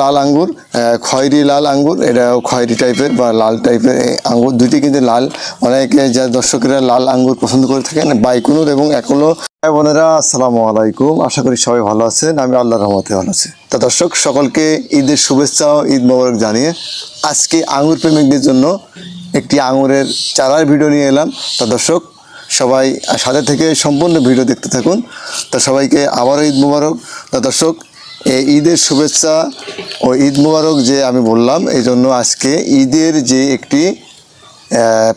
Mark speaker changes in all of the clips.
Speaker 1: লাল আঙ্গুর খয়েরি লাল আঙ্গুর এটা খয়েরি টাইপের বা লাল টাইপের আঙ্গুর। দুইটি কিন্তু লাল। অনেকে যা দর্শকেরা লাল আঙ্গুর পছন্দ করে থাকেন, বাইকুনুর এবং একলো। ভাই বোনেরা, আসসালামু আলাইকুম। আশা করি সবাই ভালো আছেন। আমি আল্লাহ রহমতে ভালো আছি। তা দর্শক, সকলকে ঈদের শুভেচ্ছা ও ঈদ মোবারক জানিয়ে আজকে আঙুর প্রেমিকদের জন্য একটি আঙুরের চারার ভিডিও নিয়ে এলাম। তা দর্শক, সবাই সাথে থেকে সম্পূর্ণ ভিডিও দেখতে থাকুন। তা সবাইকে আবারও ঈদ মোবারক। তা দর্শক এই ঈদের শুভেচ্ছা ও ঈদ মুবারক যে আমি বললাম এই জন্য আজকে ঈদের যে একটি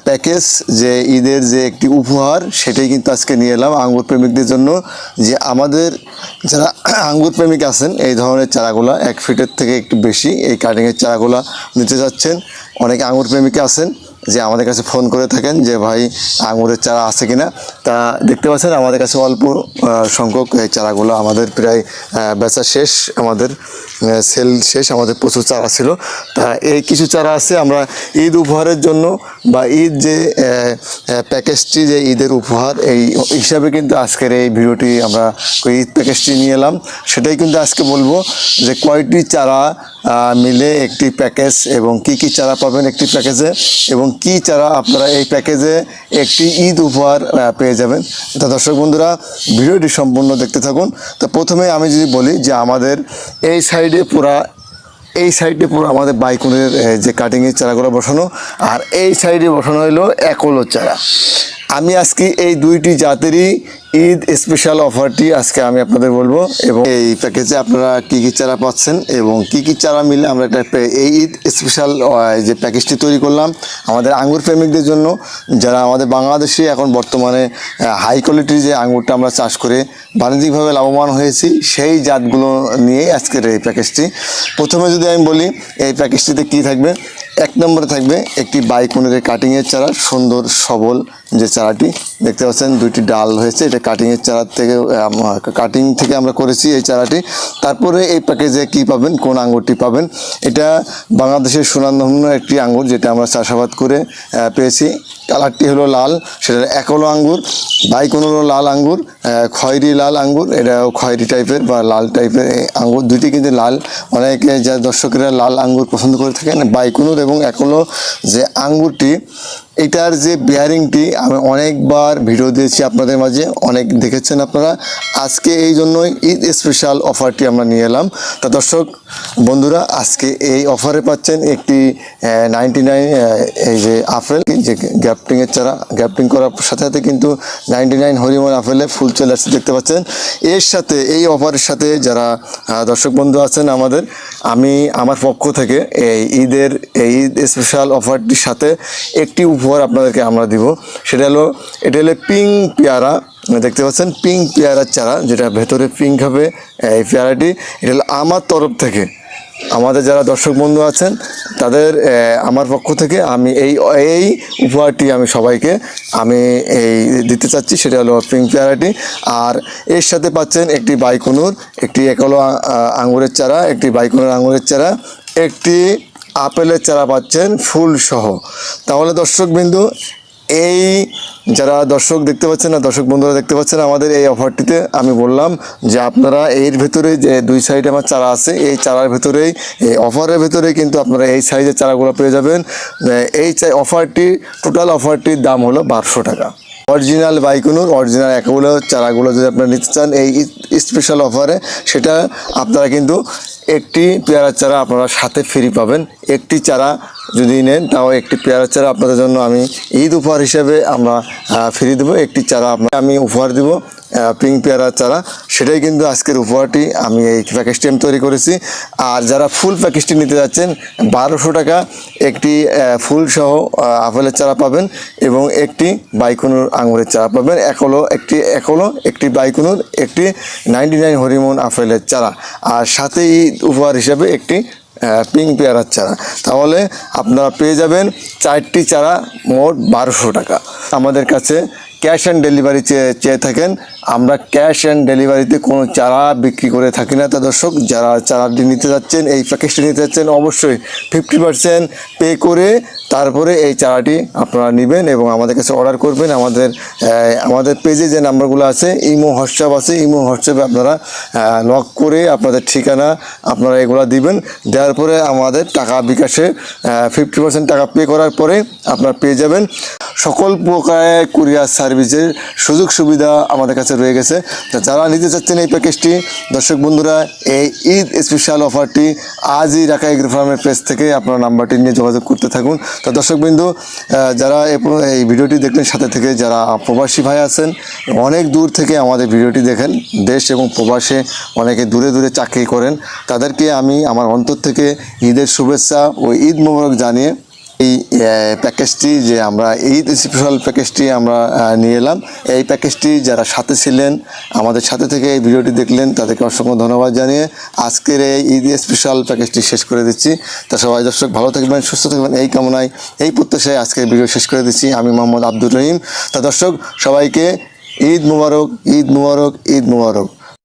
Speaker 1: প্যাকেজ, যে ঈদের যে একটি উপহার, সেটাই কিন্তু আজকে নিয়ে এলাম আঙ্গুর প্রেমিকদের জন্য। যে আমাদের যারা আঙ্গুর প্রেমিক আছেন, এই ধরনের চারাগুলা এক ফিটের থেকে একটু বেশি, এই কাটিংয়ের চারাগুলা নিতে যাচ্ছেন। অনেক আঙ্গুর প্রেমিক আছেন। যে আমাদের কাছে ফোন করে থাকেন যে, ভাই, আঙুরের চারা আছে কিনা? তা দেখতে পাচ্ছেন আমাদের কাছে অল্প সংখ্যক, এই চারাগুলো আমাদের প্রায় বেচা শেষ। আমাদের সেল শেষ। আমাদের প্রচুর চারা ছিল। তা এই কিছু চারা আছে আমরা ঈদ উপহারের জন্য বা ঈদ যে প্যাকেজটি যে ঈদের উপহার, এই হিসাবে কিন্তু আজকের এই ভিডিওটি আমরা ঈদ প্যাকেজটি নিয়ে এলাম। সেটাই কিন্তু আজকে বলব যে, কয়টি চারা মিলে একটি প্যাকেজ এবং কি কি চারা পাবেন একটি প্যাকেজে এবং কি চারা আপনারা এই প্যাকেজে একটি ঈদ উপহার পেয়ে যাবেন? তা দর্শক বন্ধুরা, ভিডিওটি সম্পূর্ণ দেখতে থাকুন। তো প্রথমে আমি যদি বলি যে আমাদের এই সাইডে পুরা, এই সাইডে পুরো আমাদের বাইকুনের যে কাটিংয়ের চারাগুলো বসানো, আর এই সাইডে বসানো হলো একলোর চারা। আমি আজকে এই দুইটি জাতেরই ঈদ স্পেশাল অফারটি আজকে আমি আপনাদের বলব এবং এই প্যাকেজে আপনারা কি কি চারা পাচ্ছেন এবং কি কি চারা মিলে আমরা একটা এই ঈদ স্পেশাল যে প্যাকেজটি তৈরি করলাম আমাদের আঙ্গুর প্রেমিকদের জন্য। যারা আমাদের বাংলাদেশে এখন বর্তমানে হাই কোয়ালিটির যে আঙ্গুরটা আমরা চাষ করে বাণিজ্যিকভাবে লাভবান হয়েছি, সেই জাতগুলো নিয়েই আজকের এই প্যাকেজটি প্রথমে যদি আমি বলি, এই প্যাকেজটিতে কি থাকবে? এক নম্বরে থাকবে একটি বাইকুনের কাটিংয়ের চারা, সুন্দর, সবল যে চারাটি, দেখতে পাচ্ছেন দুইটি ডাল হয়েছে, এটা কাটিংয়ের চারা থেকে কাটিং থেকে আমরা করেছি এই চারাটি। তারপরে এই প্যাকেজে কি পাবেন? কোন আঙ্গুরটি পাবেন? এটা বাংলাদেশের সুনামধন্য একটি আঙ্গুর যেটা আমরা চাষাবাদ করে পেয়েছি। কালারটি হলো লাল সেটা একলো আঙ্গুর বাইকোন হলো লাল আঙ্গুর খয়েরি লাল আঙ্গুর এটা খয়েরি টাইপের বা লাল টাইপের আঙ্গুর। দুইটি কিন্তু লাল। অনেকে যা দর্শকেরা লাল আঙ্গুর পছন্দ করে থাকেন বাইকুনুর এবং একলো যে আঙ্গুরটি এটার যে বিয়ারিংটি আমি অনেকবার ভিডিও দিয়েছি আপনাদের মাঝে, অনেক দেখেছেন আপনারা। আজকে এই জন্যই ঈদ স্পেশাল অফারটি আমরা নিয়ে এলাম। তা দর্শক, বন্ধুরা, আজকে এই অফারে পাচ্ছেন একটি নাইনটি নাইন এই যে আপেল যে গ্যাপটিংয়ের চারা। গ্যাপটিং করার সাথে সাথে কিন্তু নাইনটি নাইন হরিমন আপেলে ফুল চলে আসছে, দেখতে পাচ্ছেন। এর সাথে, এই অফারের সাথে যারা দর্শক বন্ধু আছেন আমাদের, আমি আমার পক্ষ থেকে এই ঈদের, এই ঈদ স্পেশাল অফারটির সাথে একটি উপহার আপনাদেরকে আমরা দিব। সেটা হলো, এটা হলো পিঙ্ক পেয়ারা। দেখতে পাচ্ছেন পিঙ্ক পেয়ারার চারা, যেটা ভেতরে পিঙ্ক হবে, এই পেয়ারাটি। এটা হলো আমার তরফ থেকে। আমাদের যারা দর্শক বন্ধু আছেন, তাদের আমার পক্ষ থেকে আমি এই এই উপহারটি আমি সবাইকে, আমি এই দিতে চাচ্ছি। সেটা হলো পিঙ্ক পেয়ারাটি। আর এর সাথে পাচ্ছেন একটি বাইকুনুর, একটি একলো আঙুরের চারা, একটি বাইকুনুর আঙুরের চারা, একটি আপেলের চারা পাচ্ছেন ফুল সহ। তাহলে দর্শকবিন্দু এই যারা দর্শক দেখতে পাচ্ছেন না, দর্শক বন্ধুরা দেখতে পাচ্ছেন আমাদের এই অফারটিতে আমি বললাম যে আপনারা এর ভেতরে যে দুই সাইডে আমার চারা আছে, এই চারার ভেতরেই, এই অফারের ভেতরে কিন্তু আপনারা এই সাইজের চারাগুলো পেয়ে যাবেন। এই অফারটি, টোটাল অফারটির দাম হলো বারোশো টাকা। অরিজিনাল বাইকুনুর, অরিজিনাল একগুলো চারাগুলো যদি আপনারা নিতে চান, এই স্পেশাল অফারে, সেটা আপনারা কিন্তু একটি পেয়ারা চারা আপনারা সাথে ফ্রি পাবেন। একটি চারা যদি নেন, তাও একটি পেয়ারা চারা আপনাদের জন্য আমি ঈদ উপহার হিসেবে আমরা ফ্রি দেবো। একটি চারা আপনার আমি উপহার দিব। পিঙ্ক পেয়ারার চারা, সেটাই কিন্তু আজকের উপহারটি আমি এই প্যাকেজটি আমি তৈরি করেছি। আর যারা ফুল প্যাকেজটি নিতে যাচ্ছেন, বারোশো টাকা একটি ফুল সহ আপেলের চারা পাবেন এবং একটি বাইকুনুর আঙুরের চারা পাবেন। একলো একটি একলো একটি বাইকুনুর, একটি নাইনটি নাইন হরিমন আপেলের চারা। আর সাথেই উপহার হিসেবে একটি পিঙ্ক পেয়ারার চারা। তাহলে আপনারা পেয়ে যাবেন চারটি চারা মোট বারোশো টাকা। আমাদের কাছে ক্যাশ অন ডেলিভারি চেয়ে চেয়ে থাকেন। আমরা ক্যাশ অ্যান্ড ডেলিভারিতে কোনো চারা বিক্রি করে থাকি না। তা দর্শক, যারা চারাটি নিতে যাচ্ছেন, এই প্যাকেজটি নিতে যাচ্ছেন, অবশ্যই ফিফটি পার্সেন্ট পে করে তারপরে এই চারাটি আপনারা নেবেন এবং আমাদের কাছে অর্ডার করবেন। আমাদের আমাদের পেজে যে নাম্বারগুলো আছে, ইমো, হোয়াটসঅ্যাপ আছে, ইমো, হোয়াটসঅ্যাপে আপনারা লক করে আপনাদের ঠিকানা আপনারা এগুলো দিবেন। দেওয়ার পরে আমাদের টাকা বিকাশে ফিফটি পার্সেন্ট টাকা পে করার পরে আপনারা পেয়ে যাবেন। সকল প্রকারের কুরিয়ার সার্ভিসের সুযোগ সুবিধা আমাদের কাছে রয়ে গেছে। তা যারা নিতে চাচ্ছেন এই প্যাকেজটি দর্শক বন্ধুরা, এই ঈদ স্পেশাল অফারটি আজই ঢাকা এগ্রো ফার্মের পেজ থেকে আপনার নাম্বারটি নিয়ে যোগাযোগ করতে থাকুন। তো দর্শকবিন্দু যারা এই ভিডিওটি দেখলেন, সাথে থেকে যারা প্রবাসী ভাই আছেন, অনেক দূর থেকে আমাদের ভিডিওটি দেখেন। দেশ এবং প্রবাসে অনেকে দূরে দূরে চাকরি করেন। তাদেরকে আমি আমার অন্তর থেকে ঈদের শুভেচ্ছা ও ঈদ মোবারক জানিয়ে এই প্যাকেজটি যে আমরা ঈদ স্পেশাল প্যাকেজটি আমরা নিয়ে এলাম। এই প্যাকেজটি যারা সাথে ছিলেন, আমাদের সাথে থেকে এই ভিডিওটি দেখলেন, তাদেরকে অসংখ্য ধন্যবাদ জানিয়ে আজকের এই ঈদ স্পেশাল প্যাকেজটি শেষ করে দিচ্ছি। তা সবাই দর্শক ভালো থাকবেন, সুস্থ থাকবেন, এই কামনায়, এই প্রত্যাশায় আজকের ভিডিও শেষ করে দিচ্ছি। আমি মোহাম্মদ আব্দুর রহিম। তা দর্শক, সবাইকে ঈদ মুবারক ঈদ মুবারক ঈদ মুবারক।